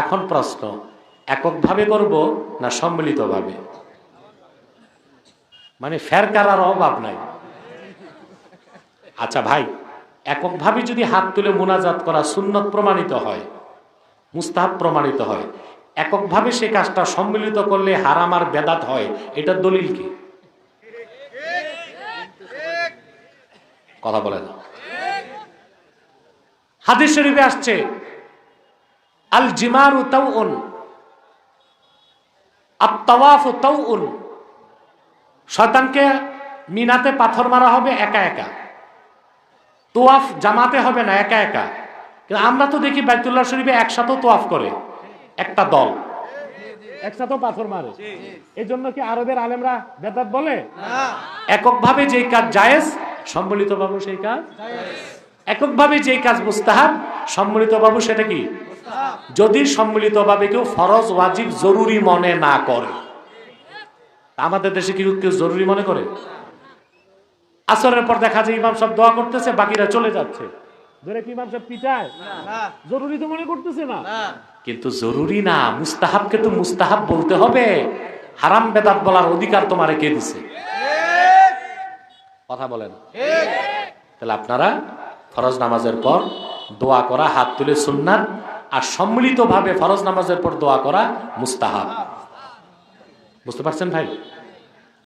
এখন প্রশ্ন, এককভাবে করব না সম্মিলিতভাবে? মানে ফের কারার অভাব নাই? আচ্ছা ভাই, এককভাবে যদি হাত তুলে মোনাজাত করা সুন্নত প্রমাণিত হয়, মুস্তাহাব প্রমাণিত হয়, এককভাবে সে কাজটা সম্মিলিত করলে হারাম আর বেদাত হয় এটার দলিল কি? কথা বলে না। হাদিস শরীফে আসছে আল জিমারু তাও উন তাউন আত্তাওয়াফু তাউন শয়তানকে মিনাতে পাথর মারা হবে একা একা তোয়াফ জামাতে হবে না একা একা। কিন্তু আমরা তো দেখি বাইতুল্লাহ শরীফে একসাথেও তোয়াফ করে একটা দল। একসাথেও পাথর মারে। এই জন্য কি আরবের আলেমরা বেদাত বলে? এককভাবে যেই কাজ জায়েজ সম্মিলিত বাবু সেই কাজ? এককভাবে যেই কাজ মুস্তাহাব সম্মিলিত বাবু সেটা কি? যদি সম্মিলিতভাবে কেউ ফরজ ওয়াজিব জরুরি মনে না করে আমাদের দেশে কি কেউ জরুরি মনে করে? আসরের পর দেখা যায় ইমাম সব দোয়া করতেছে বাকিরা চলে যাচ্ছে। ধরে কি ইমাম সব পিটায়? জরুরি তো মনে করতেছে না। কিন্তু জরুরি না মুস্তাহাবকে তো মুস্তাহাব বলতে হবে। হারাম বেদাত বলার অধিকার তোমারে কে দিছে? কথা বলেন। তাহলে আপনারা ফরজ নামাজের পর দোয়া করা হাত তুলে সুন্নাত আর সম্মিলিতভাবে ফরজ নামাজের পর দোয়া করা মুস্তাহাব। বুঝতে পারছেন ভাই?